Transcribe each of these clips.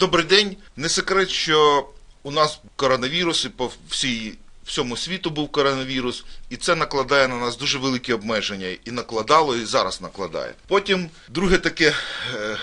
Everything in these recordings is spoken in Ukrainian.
Добрий день. Не секрет, що у нас коронавірус і по всій всьому світу був коронавірус, і це накладає на нас дуже великі обмеження. І накладало, і зараз накладає. Потім друге таке е,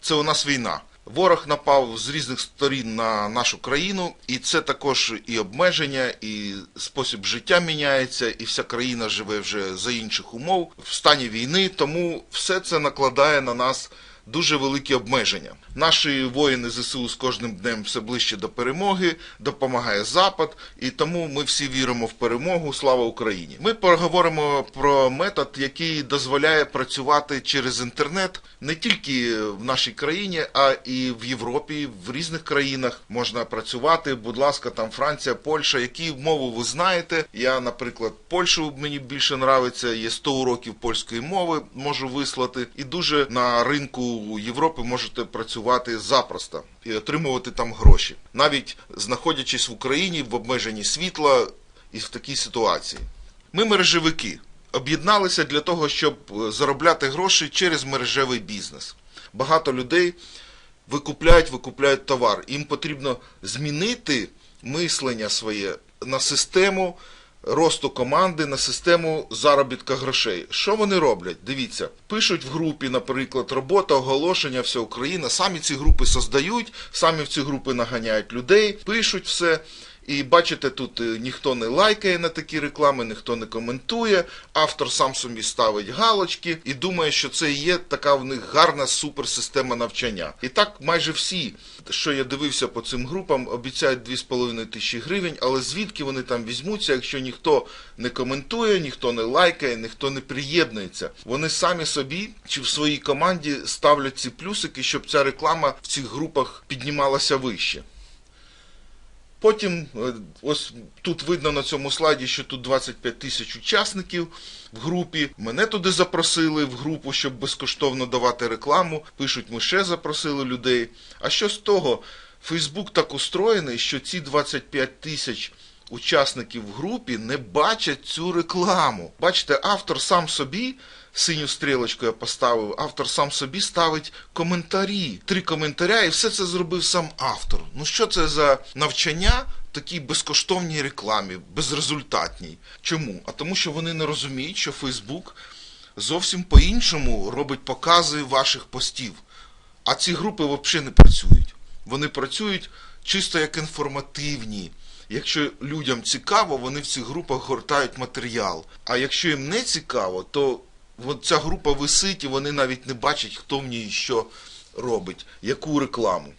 це у нас війна. Ворог напав з різних сторін на нашу країну, і це також і обмеження, і спосіб життя міняється, і вся країна живе вже за інших умов в стані війни. Тому все це накладає на нас дуже великі обмеження. Наші воїни ЗСУ з кожним днем все ближче до перемоги, допомагає Запад, і тому ми всі віримо в перемогу. Слава Україні! Ми поговоримо про метод, який дозволяє працювати через інтернет не тільки в нашій країні, а і в Європі, в різних країнах можна працювати. Будь ласка, там Франція, Польща, які мову ви знаєте. Я, наприклад, Польщу мені більше нравиться. Є 100 уроків польської мови, можу вислати, і дуже на ринку Європи можете працювати запросто і отримувати там гроші, навіть знаходячись в Україні в обмеженні світла і в такій ситуації. Ми мережевики об'єдналися для того, щоб е, заробляти гроші через мережевий бізнес. Багато людей викупляють, викупляють товар. Їм потрібно змінити мислення своє на систему росту команди, на систему заробітка грошей. Що вони роблять? Дивіться, пишуть в групі, наприклад, робота, оголошення, вся Україна. Самі ці групи создають, самі в ці групи наганяють людей, пишуть все. І бачите, тут е, ніхто не лайкає на такі реклами, ніхто не коментує. Автор сам собі ставить галочки і думає, що це є така в них гарна суперсистема навчання. І так майже всі, що я дивився по цим групам, обіцяють 2,5 тисячі гривень, але звідки вони там візьмуться, якщо ніхто не коментує, ніхто не лайкає, ніхто не приєднується. Вони самі собі чи в своїй команді ставлять ці плюсики, щоб ця реклама в цих групах піднімалася вище. Потім, е, ось тут видно на цьому слайді, що тут 25 тисяч учасників в групі. Мене туди запросили в групу, щоб безкоштовно давати рекламу. Пишуть, ми ще запросили людей. А що з того? Фейсбук так устроєний, що ці 25 тисяч учасників в групі не бачать цю рекламу. Бачите, автор сам собі. Синю стрілочку я поставив, автор сам собі ставить коментарі. Три коментаря, і все це зробив сам автор. Ну що це за навчання такій безкоштовній рекламі, безрезультатній? Чому? А тому, що вони не розуміють, що Фейсбук зовсім по-іншому робить покази ваших постів. А ці групи взагалі не працюють. Вони працюють чисто як інформативні. Якщо людям цікаво, вони в цих групах гортають матеріал. А якщо їм не цікаво, то от ця група висить і вони навіть не бачать, хто в ній що робить, яку рекламу.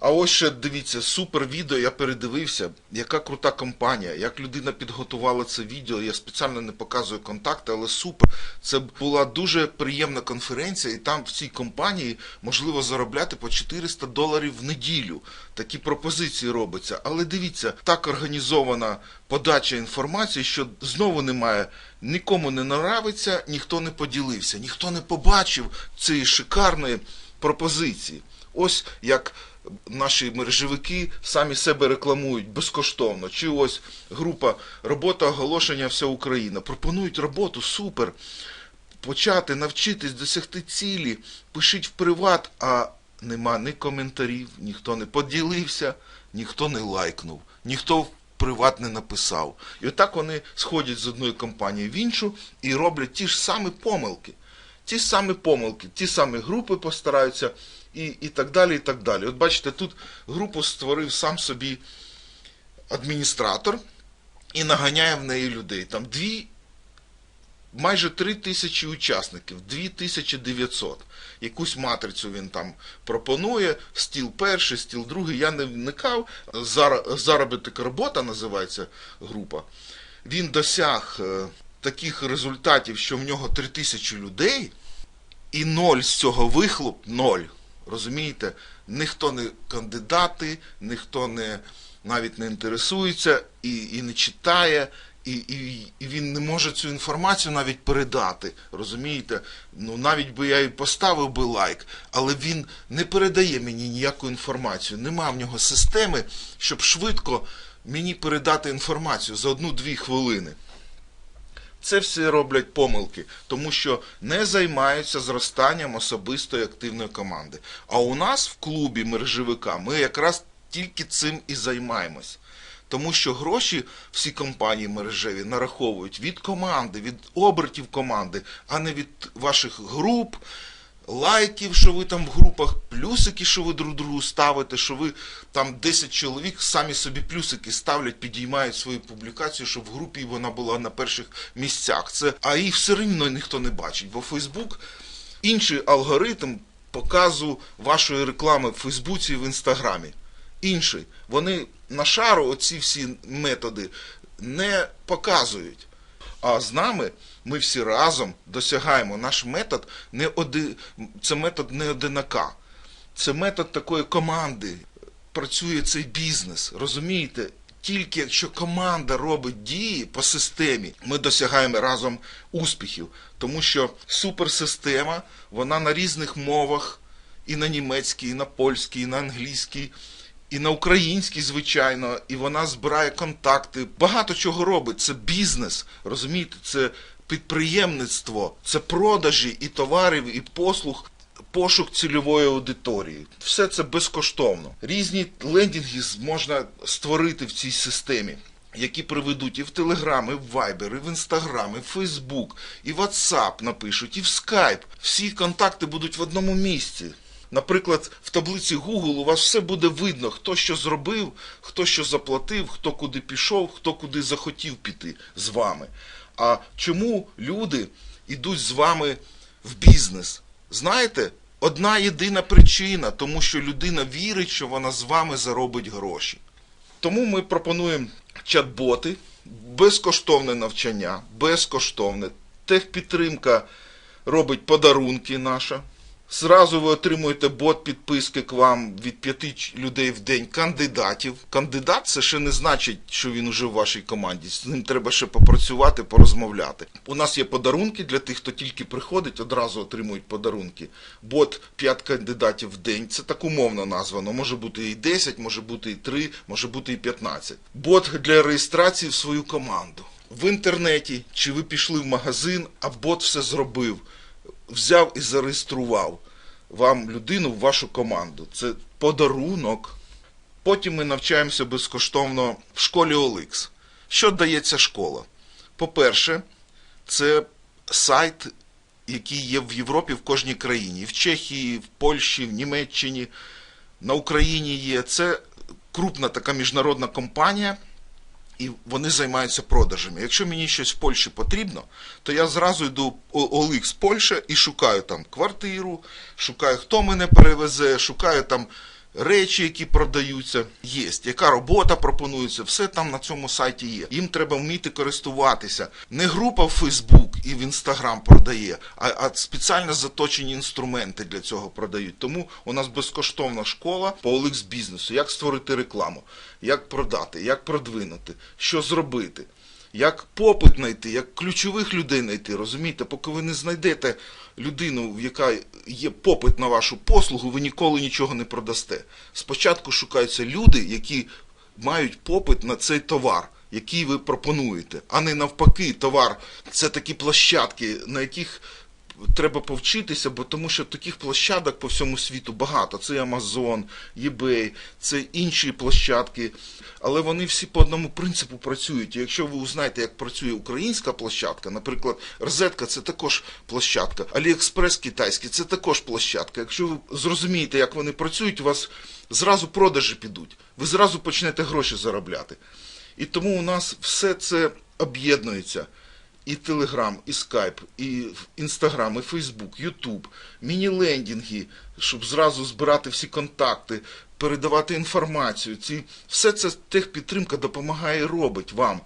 А ось ще дивіться, супер відео, я передивився, яка крута компанія, як людина підготувала це відео. Я спеціально не показую контакти, але супер. Це була дуже приємна конференція, і там в цій компанії можливо заробляти по 400 доларів в неділю. Такі пропозиції робляться. Але дивіться, так організована подача інформації, що знову немає, нікому не нравиться, ніхто не поділився, ніхто не побачив цієї шикарної пропозиції. Ось як наші мережевики самі себе рекламують безкоштовно. Чи ось група робота оголошення Вся Україна. Пропонують роботу, супер. Почати навчитись досягти цілі, пишіть в приват, а нема ні коментарів, ніхто не поділився, ніхто не лайкнув, ніхто в приват не написав. І отак вони сходять з одної компанії в іншу і роблять ті ж самі помилки. Ті самі помилки, ті самі групи постараються і, і так далі. і так далі. От бачите, тут групу створив сам собі адміністратор і наганяє в неї людей. Там дві, майже три тисячі учасників, 2900. Якусь матрицю він там пропонує, стіл перший, стіл другий. Я не вникав. Зар- Заробіток робота називається група. Він досяг е, таких результатів, що в нього 3000 людей, і ноль з цього вихлоп ноль. Розумієте? Ніхто не кандидати, ніхто не навіть не інтересується і, і не читає, і, і, і він не може цю інформацію навіть передати. Розумієте? Ну навіть би я і поставив би лайк, але він не передає мені ніяку інформацію. Нема в нього системи, щоб швидко мені передати інформацію за одну-дві хвилини. Це все роблять помилки, тому що не займаються зростанням особистої активної команди. А у нас в клубі мережевика ми якраз тільки цим і займаємось. Тому що гроші всі компанії мережеві нараховують від команди, від обертів команди, а не від ваших груп, лайків, що ви там в групах, плюсики, що ви друг другу ставите, що ви там 10 чоловік самі собі плюсики ставлять, підіймають свою публікацію, щоб в групі вона була на перших місцях. Це а їх все рівно ніхто не бачить, бо Фейсбук інший алгоритм показу вашої реклами в Фейсбуці і в Інстаграмі. Інший. Вони на шару оці всі методи не показують. А з нами ми всі разом досягаємо. Наш метод не оди... це метод не одинака. Це метод такої команди. Працює цей бізнес. Розумієте? Тільки якщо команда робить дії по системі, ми досягаємо разом успіхів. Тому що суперсистема, вона на різних мовах, і на німецькій, і на польській, і на англійській, і на українській, звичайно, і вона збирає контакти. Багато чого робить. Це бізнес, розумієте, це підприємництво, це продажі і товарів, і послуг. Пошук цільової аудиторії. Все це безкоштовно. Різні лендінги можна створити в цій системі, які приведуть і в Телеграм, і в Вайбер, і в Інстаграм, і в Фейсбук, і в WhatsApp напишуть, і в Skype. Всі контакти будуть в одному місці. Наприклад, в таблиці Google у вас все буде видно, хто що зробив, хто що заплатив, хто куди пішов, хто куди захотів піти з вами. А чому люди йдуть з вами в бізнес? Знаєте, одна єдина причина, тому що людина вірить, що вона з вами заробить гроші. Тому ми пропонуємо чат-боти, безкоштовне навчання, безкоштовне. Техпідтримка робить подарунки наша. Зразу ви отримуєте бот підписки к вам від п'яти людей в день кандидатів. Кандидат це ще не значить, що він уже в вашій команді. З ним треба ще попрацювати, порозмовляти. У нас є подарунки для тих, хто тільки приходить, одразу отримують подарунки. Бот 5 кандидатів в день. Це так умовно названо. Може бути і 10, може бути і 3, може бути і 15. Бот для реєстрації в свою команду. В інтернеті чи ви пішли в магазин, а бот все зробив взяв і зареєстрував вам людину в вашу команду. Це подарунок. Потім ми навчаємося безкоштовно в школі OLX. Що дається школа? По-перше, це сайт, який є в Європі в кожній країні. В Чехії, в Польщі, в Німеччині, на Україні є. Це крупна така міжнародна компанія і вони займаються продажами. Якщо мені щось в Польщі потрібно, то я зразу йду OLX Польща і шукаю там квартиру, шукаю, хто мене перевезе, шукаю там речі, які продаються. Є, яка робота пропонується, все там на цьому сайті є. Їм треба вміти користуватися. Не група в Facebook і в Instagram продає, а, а спеціально заточені інструменти для цього продають. Тому у нас безкоштовна школа по OLX бізнесу, як створити рекламу, як продати, як продвинути, що зробити. Як попит знайти, як ключових людей знайти, розумієте, поки ви не знайдете людину, в яка є попит на вашу послугу, ви ніколи нічого не продасте. Спочатку шукаються люди, які мають попит на цей товар, який ви пропонуєте, а не навпаки, товар це такі площадки, на яких треба повчитися, бо тому що таких площадок по всьому світу багато. Це Amazon, eBay, це інші площадки. Але вони всі по одному принципу працюють. І якщо ви узнаєте, як працює українська площадка, наприклад, розетка це також площадка, Аліекспрес китайський це також площадка. Якщо ви зрозумієте, як вони працюють, у вас зразу продажі підуть, ви зразу почнете гроші заробляти. І тому у нас все це об'єднується і Телеграм, і Скайп, і Інстаграм, і Фейсбук, Ютуб, міні-лендінги, щоб зразу збирати всі контакти, передавати інформацію. Ці, Все це техпідтримка допомагає робить вам.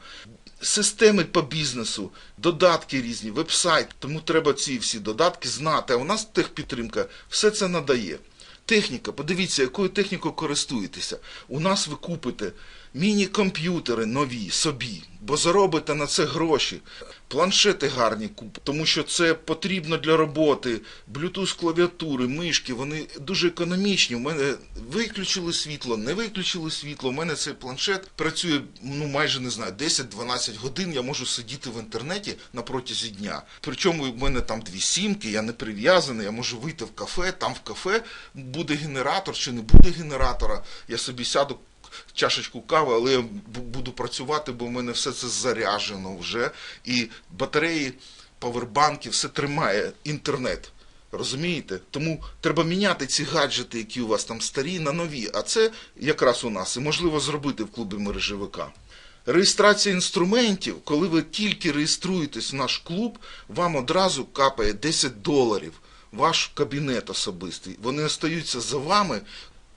Системи по бізнесу, додатки різні, веб-сайт. Тому треба ці всі додатки знати. А у нас техпідтримка все це надає. Техніка, подивіться, якою технікою користуєтеся. У нас ви купите міні-комп'ютери нові собі, бо заробите на це гроші. Планшети гарні куп, тому що це потрібно для роботи. Bluetooth клавіатури, мишки, вони дуже економічні. У мене виключили світло, не виключили світло. У мене цей планшет працює ну майже не знаю 10-12 годин. Я можу сидіти в інтернеті на протязі дня. Причому в мене там дві сімки, я не прив'язаний. Я можу вийти в кафе. Там в кафе буде генератор чи не буде генератора. Я собі сяду чашечку кави, але я буду працювати, бо в мене все це заряджено вже. І батареї, павербанки, все тримає інтернет. Розумієте? Тому треба міняти ці гаджети, які у вас там старі, на нові. А це якраз у нас і можливо зробити в клубі мережевика. Реєстрація інструментів, коли ви тільки реєструєтесь в наш клуб, вам одразу капає 10 доларів. Ваш кабінет особистий. Вони остаються за вами.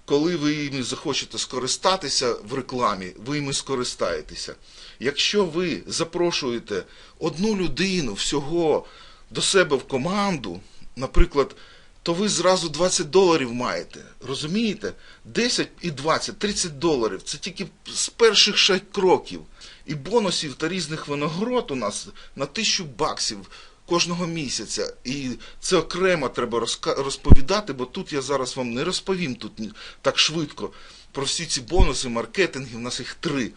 Коли ви їми захочете скористатися в рекламі, ви їми скористаєтеся. Якщо ви запрошуєте одну людину всього до себе в команду, наприклад, то ви зразу 20 доларів маєте. Розумієте? 10 і 20, 30 доларів це тільки з перших шесть кроків. І бонусів та різних винагород у нас на тисячу баксів кожного місяця. І це окремо треба розповідати, бо тут я зараз вам не розповім тут так швидко про всі ці бонуси, маркетинги, в нас їх три.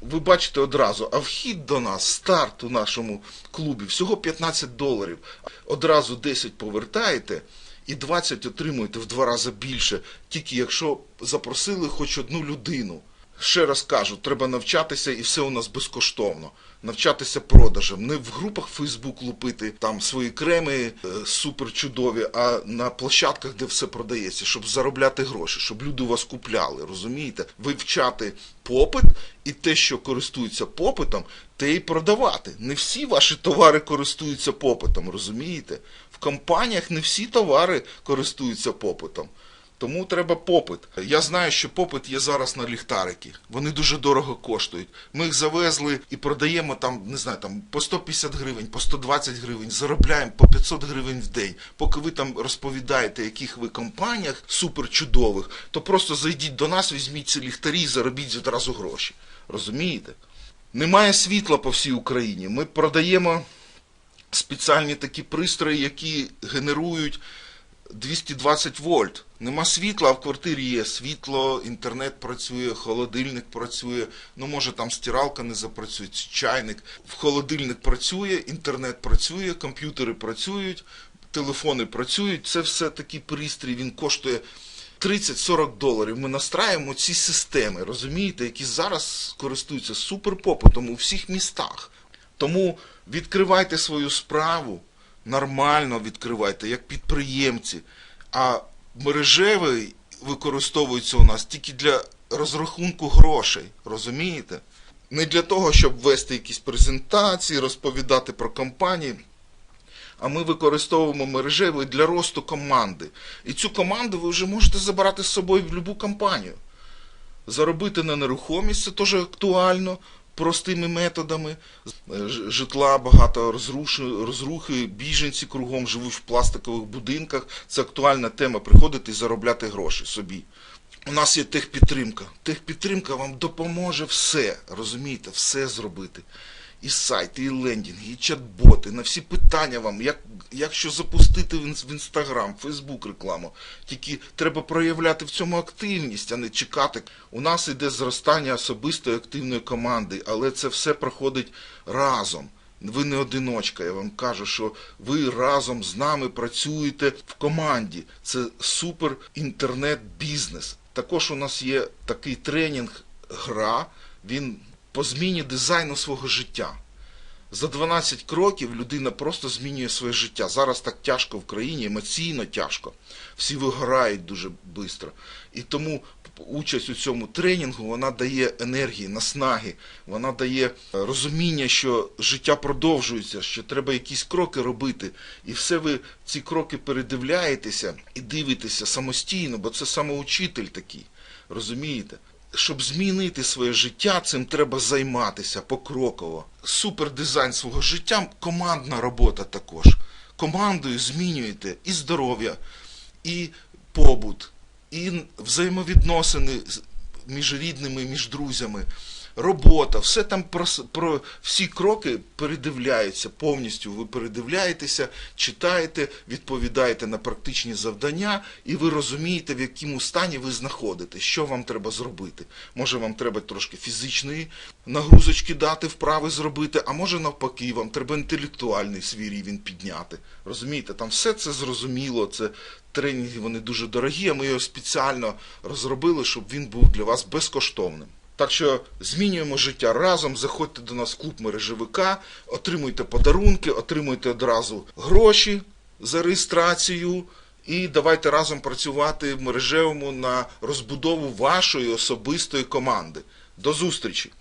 Ви бачите одразу, а вхід до нас, старт у нашому клубі, всього 15 доларів. Одразу 10 повертаєте і 20 отримуєте в два рази більше, тільки якщо запросили хоч одну людину. Ще раз кажу, треба навчатися і все у нас безкоштовно. Навчатися продажам. Не в групах Фейсбук лупити там свої креми е, супер чудові, а на площадках, де все продається, щоб заробляти гроші, щоб люди вас купляли, розумієте? Вивчати попит і те, що користується попитом, те і продавати. Не всі ваші товари користуються попитом, розумієте? В компаніях не всі товари користуються попитом. Тому треба попит. Я знаю, що попит є зараз на ліхтарики. Вони дуже дорого коштують. Ми їх завезли і продаємо там, не знаю, там по 150 гривень, по 120 гривень, заробляємо по 500 гривень в день. Поки ви там розповідаєте, яких ви компаніях супер чудових, то просто зайдіть до нас, візьміть ці ліхтарі і заробіть одразу гроші. Розумієте? Немає світла по всій Україні. Ми продаємо спеціальні такі пристрої, які генерують 220 вольт. Нема світла, а в квартирі є світло, інтернет працює, холодильник працює. Ну, може там стиралка не запрацює, чайник. В холодильник працює, інтернет працює, комп'ютери працюють, телефони працюють. Це все такий пристрій, він коштує 30-40 доларів. Ми настраюємо ці системи, розумієте, які зараз користуються суперпопитом у всіх містах. Тому відкривайте свою справу, нормально відкривайте, як підприємці. А мережевий використовується у нас тільки для розрахунку грошей, розумієте? Не для того, щоб вести якісь презентації, розповідати про компанії. А ми використовуємо мережевий для росту команди. І цю команду ви вже можете забирати з собою в будь-яку компанію. Заробити на нерухомість це теж актуально, простими методами. Е, Житла багато розрухи, біженці кругом живуть в пластикових будинках. Це актуальна тема приходити і заробляти гроші собі. У нас є техпідтримка. Техпідтримка вам допоможе все, розумієте, все зробити. І сайти, і лендінги, і чат-боти, на всі питання вам, як, як що запустити в інстаграм, фейсбук рекламу. Тільки треба проявляти в цьому активність, а не чекати. У нас іде зростання особистої активної команди, але це все проходить разом. Ви не одиночка, я вам кажу, що ви разом з нами працюєте в команді. Це супер інтернет-бізнес. Також у нас є такий тренінг гра, він по зміні дизайну свого життя. За 12 кроків людина просто змінює своє життя. Зараз так тяжко в країні, емоційно тяжко. Всі вигорають дуже швидко. І тому участь у цьому тренінгу вона дає енергії, наснаги, вона дає розуміння, що життя продовжується, що треба якісь кроки робити. І все ви ці кроки передивляєтеся і дивитеся самостійно, бо це самоучитель такий. Розумієте? Щоб змінити своє життя, цим треба займатися покроково. Супер дизайн свого життя, командна робота також. Командою змінюєте і здоров'я, і побут, і взаємовідносини між рідними, між друзями. Робота, все там про, про всі кроки передивляються повністю. Ви передивляєтеся, читаєте, відповідаєте на практичні завдання, і ви розумієте, в якому стані ви знаходитесь, що вам треба зробити. Може, вам треба трошки фізичної нагрузочки дати, вправи зробити, а може навпаки, вам треба інтелектуальний свій рівень підняти. Розумієте, там все це зрозуміло, це тренінги вони дуже дорогі, а ми його спеціально розробили, щоб він був для вас безкоштовним. Так що змінюємо життя разом, заходьте до нас в клуб мережевика, отримуйте подарунки, отримуйте одразу гроші за реєстрацію. І давайте разом працювати в мережевому на розбудову вашої особистої команди. До зустрічі!